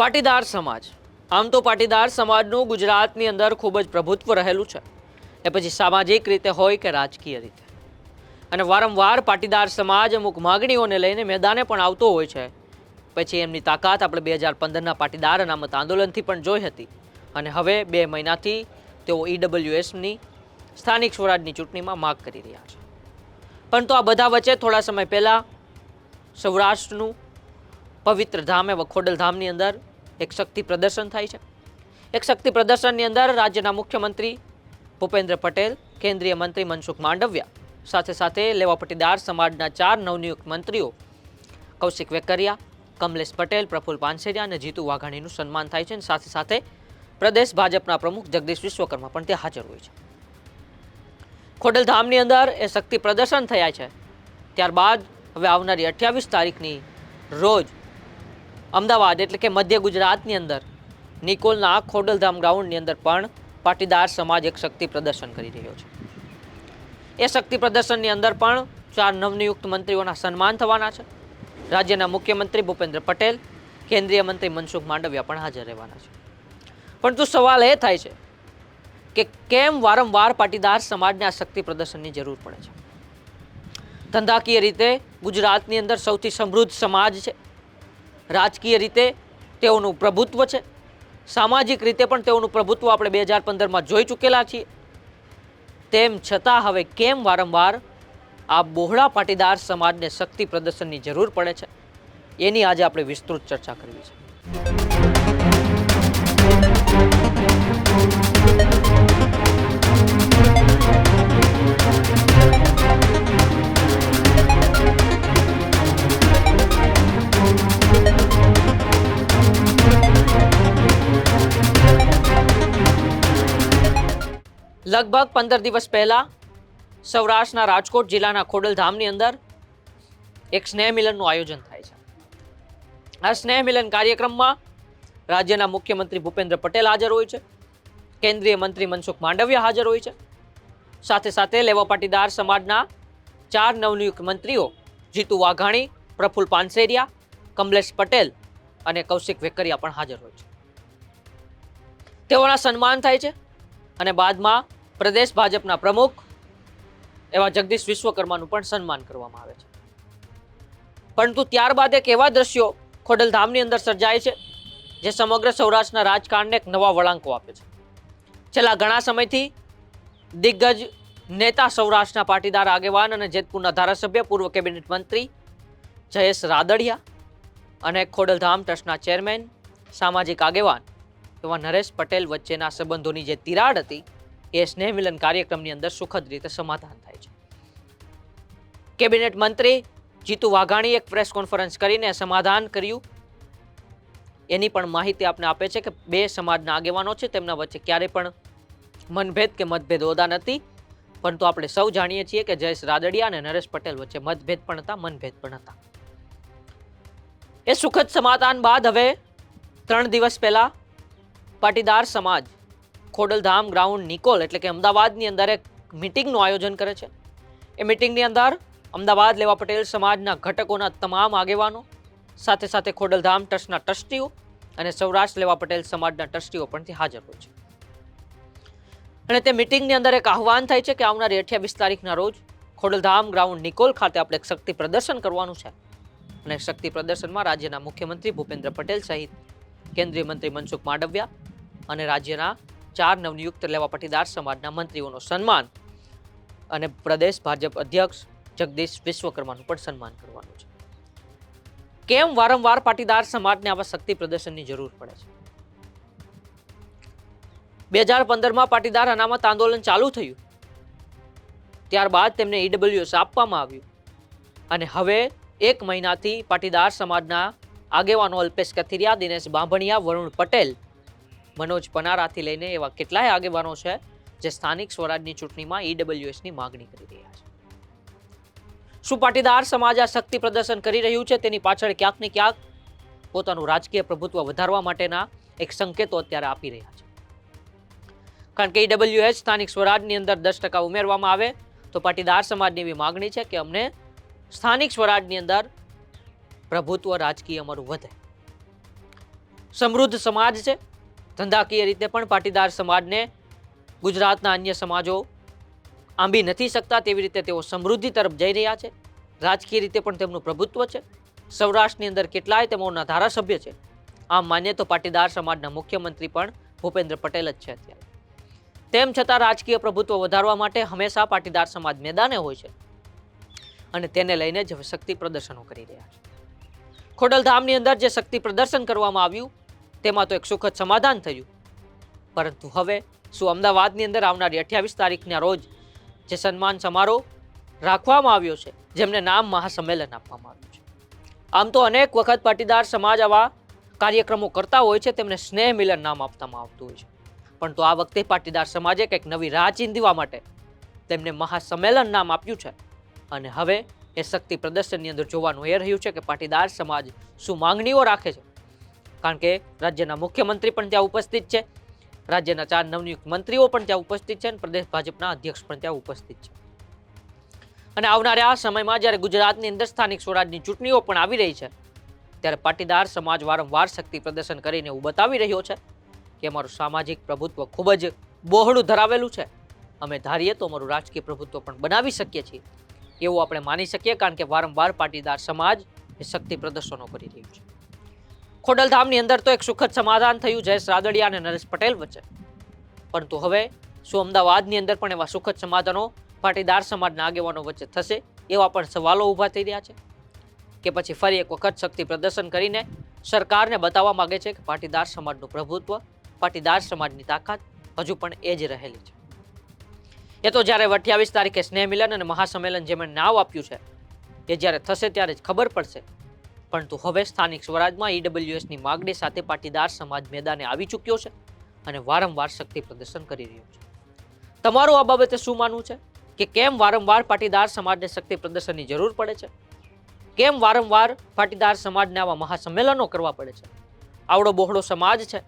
પાટીદાર સમાજ. આમ તો પાટીદાર સમાજનું ગુજરાતની અંદર ખૂબ જ પ્રભુત્વ રહેલું છે. એ પછી સામાજિક રીતે હોય કે રાજકીય રીતે. અને વારંવાર પાટીદાર સમાજ અમુક માગણીઓને લઈને મેદાને પણ આવતો હોય છે. પછી એમની તાકાત આપણે બે હજાર પંદરના પાટીદાર અનામત આંદોલનથી પણ જોઈ હતી. અને હવે બે મહિનાથી તેઓ ઈડબ્લ્યુએસની સ્થાનિક સ્વરાજની ચૂંટણીમાં માગ કરી રહ્યા છે. પરંતુ આ બધા વચ્ચે થોડા સમય પહેલાં સૌરાષ્ટ્રનું પવિત્ર ધામ એવા ખોડલ ધામની અંદર એક શક્તિ પ્રદર્શન થાય છે. એક શક્તિ પ્રદર્શનની અંદર રાજ્યના મુખ્યમંત્રી ભૂપેન્દ્ર પટેલ, કેન્દ્રીય મંત્રી મનસુખ માંડવિયા, સાથે સાથે લેવા પટીદાર સમાજના ચાર નવનિયુક્ત મંત્રીઓ કૌશિક વેકરિયા, કમલેશ પટેલ, પ્રફુલ પાનસેરિયા અને જીતુ વાઘાણીનું સન્માન થાય છે અને સાથે સાથે પ્રદેશ ભાજપના પ્રમુખ જગદીશ વિશ્વકર્મા પણ ત્યાં હાજર હોય છે. ખોડલધામની અંદર એ શક્તિ પ્રદર્શન થયા છે. ત્યારબાદ હવે આવનારી અઠ્યાવીસ તારીખની રોજ અમદાવાદ એટલે કે મધ્ય ગુજરાતની અંદર નિકોલના ખોડલધામ ગ્રાઉન્ડની અંદર પણ પાટીદાર સમાજ એક શક્તિ પ્રદર્શન કરી રહ્યો છે. એ શક્તિ પ્રદર્શનની અંદર પણ ચાર નવનિયુક્ત મંત્રીઓના સન્માન થવાના છે. રાજ્યના મુખ્યમંત્રી ભૂપેન્દ્ર પટેલ, કેન્દ્રીય મંત્રી મનસુખ માંડવિયા પણ હાજર રહેવાના છે. પરંતુ સવાલ એ થાય છે કે કેમ વારંવાર પાટીદાર સમાજને આ શક્તિ પ્રદર્શનની જરૂર પડે છે? ધંધાકીય રીતે ગુજરાતની અંદર સૌથી સમૃદ્ધ સમાજ છે. રાજકીય રીતે તેઓનું પ્રભુત્વ છે. સામાજિક રીતે પણ તેઓનું પ્રભુત્વ આપણે બે હજાર પંદરમાં જોઈ ચૂકેલા છીએ. તેમ છતાં હવે કેમ વારંવાર આ બહોળા પાટીદાર સમાજને શક્તિ પ્રદર્શનની જરૂર પડે છે? એની આજે આપણે વિસ્તૃત ચર્ચા કરવી છે. લગભગ પંદર દિવસ પહેલા સૌરાષ્ટ્રના રાજકોટ જિલ્લાના ખોડલધામની અંદર એક સ્નેહ મિલનનું આયોજન થાય છે. આ સ્નેહ મિલન કાર્યક્રમમાં રાજ્યના મુખ્યમંત્રી ભૂપેન્દ્ર પટેલ હાજર હોય છે. કેન્દ્રીય મંત્રી મનસુખ માંડવિયા હાજર હોય છે. સાથે સાથે લેવા પાટીદાર સમાજના ચાર નવનિયુક્ત મંત્રીઓ જીતુ વાઘાણી, પ્રફુલ પાનસેરિયા, કમલેશ પટેલ અને કૌશિક વેકરિયા પણ હાજર હોય છે. તેઓના સન્માન થાય છે અને બાદમાં પ્રદેશ ભાજપના પ્રમુખ એવા જગદીશ વિશ્વકર્માનું પણ સન્માન કરવામાં આવે છે. પરંતુ ત્યારબાદ એક એવા દ્રશ્યો ખોડલધામની અંદર સર્જાય છે, જે સમગ્ર સૌરાષ્ટ્રના રાજકારણને એક નવા વળાંકો આપે છે. છેલ્લા ઘણા સમયથી દિગ્ગજ નેતા સૌરાષ્ટ્રના પાટીદાર આગેવાન અને જેતપુરના ધારાસભ્ય, પૂર્વ કેબિનેટ મંત્રી જયેશ રાદડિયા અને ખોડલધામ ટ્રસ્ટના ચેરમેન, સામાજિક આગેવાન એવા નરેશ પટેલ વચ્ચેના સંબંધોની જે તિરાડ હતી એ સ્નેહ મિલન કાર્યક્રમની અંદર સુખદ રીતે સમાધાન થાય છે. કેબિનેટ મંત્રી જીતુ વાઘાણી એક પ્રેસ કોન્ફરન્સ કરીને સમાધાન કર્યું. એની પણ માહિતી આપને આપે છે કે બે સમાજના આગેવાનો છે, તેમના વચ્ચે ક્યારેય પણ મનભેદ કે મતભેદ હોતા નથી. પરંતુ આપણે સૌ જાણીએ છીએ કે જયેશ રાદડિયા અને નરેશ પટેલ વચ્ચે મતભેદ પણ હતા, મનભેદ પણ હતા. એ સુખદ સમાધાન બાદ હવે ત્રણ દિવસ પહેલા પાટીદાર સમાજ ખોડલધામ ગ્રાઉન્ડ નિકોલ એટલે કે અમદાવાદની અંદર એક મિટિંગનું આયોજન કરે છે. એ મિટિંગની અંદર અમદાવાદ લેવા પટેલ સમાજના ઘટકોના તમામ આગેવાનો, સાથે સાથે ખોડલધામ ટ્રસ્ટના ટ્રસ્ટીઓ અને સૌરાષ્ટ્ર લેવા પટેલ સમાજના ટ્રસ્ટીઓ પણ હાજર હોય છે. અને તે મિટિંગની અંદર એક આહવાન થાય છે કે આવનારી અઠ્યાવીસ તારીખના રોજ ખોડલધામ ગ્રાઉન્ડ નિકોલ ખાતે આપણે એક શક્તિ પ્રદર્શન કરવાનું છે. અને શક્તિ પ્રદર્શનમાં રાજ્યના મુખ્યમંત્રી ભૂપેન્દ્ર પટેલ સહિત કેન્દ્રીય મંત્રી મનસુખ માંડવિયા અને રાજ્યના ચાર નવનિયુક્ત લેવા પાટીદાર સમાજના મંત્રીઓનું સન્માન અને પ્રદેશ ભાજપ અધ્યક્ષ જગદીશ વિશ્વકર્માનું પણ સન્માન કરવાનું છે. કેમ વારંવાર પાટીદાર સમાજને આવા શક્તિ પ્રદર્શનની જરૂર પડે છે? બે હજાર પંદરમાં પાટીદાર અનામત આંદોલન ચાલુ થયું. ત્યારબાદ તેમને ઈડબ્લ્યુએસ આપવામાં આવ્યું. અને હવે એક મહિનાથી પાટીદાર સમાજના આગેવાનો અલ્પેશ કથિરિયા, દિનેશ બાંભણિયા, વરુણ પટેલ મનોજ પનારાથી લઈને એવા કેટલાય આગેવાનો છે જે સ્થાનિક સ્વરાજની ચૂંટણીમાં ઈડબ્લ્યુએસની માગણી કરી રહ્યા છે. શું પાટીદાર સમાજ આ શક્તિ પ્રદર્શન કરી રહ્યું છે? તેની પાછળ ક્યાંક ને ક્યાંક પોતાનું રાજકીય પ્રભુત્વ વધારવા માટેના એક સંકેતો અત્યારે આપી રહ્યા છે. કારણ કે ઈડબ્લ્યુએસ સ્થાનિક સ્વરાજની અંદર દસ ટકા ઉમેરવામાં આવે તો પાટીદાર સમાજની એવી માગણી છે કે અમને સ્થાનિક સ્વરાજની અંદર પ્રભુત્વ રાજકીય અમારું વધે. સમૃદ્ધ સમાજ છે ધંધાકીય રીતે પણ પાટીદાર સમાજને ગુજરાતના અન્ય સમાજો આંબી નથી શકતા તેવી રીતે તેઓ સમૃદ્ધિ તરફ જઈ રહ્યા છે. રાજકીય રીતે પણ તેમનું પ્રભુત્વ છે. સૌરાષ્ટ્રની અંદર કેટલાય તેમોના ધારાસભ્ય છે. આમ માનીએ તો પાટીદાર સમાજના મુખ્યમંત્રી પણ ભૂપેન્દ્ર પટેલ જ છે અત્યારે. તેમ છતાં રાજકીય પ્રભુત્વ વધારવા માટે હંમેશા પાટીદાર સમાજ મેદાને હોય છે અને તેને લઈને જ શક્તિ પ્રદર્શનો કરી રહ્યા છે. ખોડલધામની અંદર જે શક્તિ પ્રદર્શન કરવામાં આવ્યું તેમાં તો એક સુખદ સમાધાન થયું. પરંતુ હવે શું અમદાવાદની અંદર આવનારી અઠ્યાવીસ તારીખના રોજ જે સન્માન સમારોહ રાખવામાં આવ્યો છે, જેમને નામ મહાસંમેલન આપવામાં આવ્યું છે. આમ તો અનેક વખત પાટીદાર સમાજ આવા કાર્યક્રમો કરતા હોય છે, તેમને સ્નેહ મિલન નામ આપવામાં આવતું હોય છે. પણ તો આ વખતે પાટીદાર સમાજે કંઈક નવી રાહ ચીંધવા માટે તેમને મહાસંમેલન નામ આપ્યું છે. અને હવે એ શક્તિ પ્રદર્શનની અંદર જોવાનું એ રહ્યું છે કે પાટીદાર સમાજ શું માંગણીઓ રાખે છે? કારણ કે રાજ્યના મુખ્યમંત્રી પણ ત્યાં ઉપસ્થિત છે. રાજ્યના ચાર નવનિયુક્ત મંત્રીઓ પણ ત્યાં ઉપસ્થિત છે અને પ્રદેશ ભાજપના અધ્યક્ષ પણ ત્યાં ઉપસ્થિત છે. અને આવનારા આ સમયમાં જ્યારે ગુજરાતની અંદર સ્થાનિક સ્વરાજની ચૂંટણીઓ પણ આવી રહી છે, ત્યારે પાટીદાર સમાજ વારંવાર શક્તિ પ્રદર્શન કરીને એવું બતાવી રહ્યો છે કે અમારું સામાજિક પ્રભુત્વ ખૂબ જ બહોળું ધરાવેલું છે. અમે ધારીએ તો અમારું રાજકીય પ્રભુત્વ પણ બનાવી શકીએ છીએ. એવું આપણે માની શકીએ કારણ કે વારંવાર પાટીદાર સમાજ એ શક્તિ પ્રદર્શનો કરી રહ્યું છે. ખોડલધામની અંદર તો એક સુખદ સમાધાન થયું, જયેશ રાદડિયા અને નરેશ પટેલ વચ્ચે. પરંતુ હવે શું અમદાવાદની અંદર પણ એવા સુખદ સમાધાનો પાટીદાર સમાજના આગેવાનો વચ્ચે થશે એવા પણ સવાલો ઊભા થઈ રહ્યા છે? કે પછી ફરી એક વખત શક્તિ પ્રદર્શન કરીને સરકારને બતાવવા માગે છે કે પાટીદાર સમાજનું પ્રભુત્વ, પાટીદાર સમાજની તાકાત હજુ પણ એ જ રહેલી છે. એ તો જ્યારે અઠ્યાવીસ તારીખે સ્નેહ મિલન અને મહાસંમેલન જેમણે નામ આપ્યું છે, એ જ્યારે થશે ત્યારે જ ખબર પડશે પરંતુ હવે સ્થાનિક સ્વરાજમાં ઈડબ્લ્યુએસની માગણી સાથે પાટીદાર સમાજ મેદાને આવી ચૂક્યો છે અને વારંવાર શક્તિ પ્રદર્શન કરી રહ્યો છે. તમારું આ બાબતે શું માનવું છે? કે કેમ વારંવાર પાટીદાર સમાજને શક્તિ પ્રદર્શનની જરૂર પડે છે? કેમ વારંવાર પાટીદાર સમાજને આવા મહાસંમેલનો કરવા પડે છે? આવડો બહોળો સમાજ છે,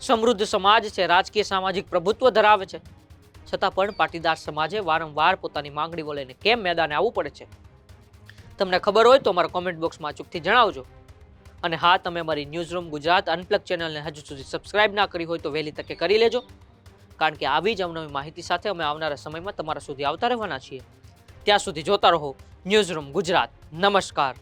સમૃદ્ધ સમાજ છે, રાજકીય સામાજિક પ્રભુત્વ ધરાવે છે. છતાં પણ પાટીદાર સમાજે વારંવાર પોતાની માંગણી વળીને કેમ મેદાને આવવું પડે છે? તમને ખબર હોય તો અમારા કોમેન્ટ બોક્સમાં અચૂકથી જણાવજો. અને હા, તમે અમારી ન્યૂઝ રૂમ ગુજરાત અનપ્લગ ચેનલને હજુ સુધી સબસ્ક્રાઇબ ના કરી હોય તો વહેલી તકે કરી લેજો. કારણ કે આવી જ અવનવી માહિતી સાથે અમે આવનારા સમયમાં તમારા સુધી આવતા રહેવાના છીએ. ત્યાં સુધી જોતા રહો ન્યૂઝ રૂમ ગુજરાત. નમસ્કાર.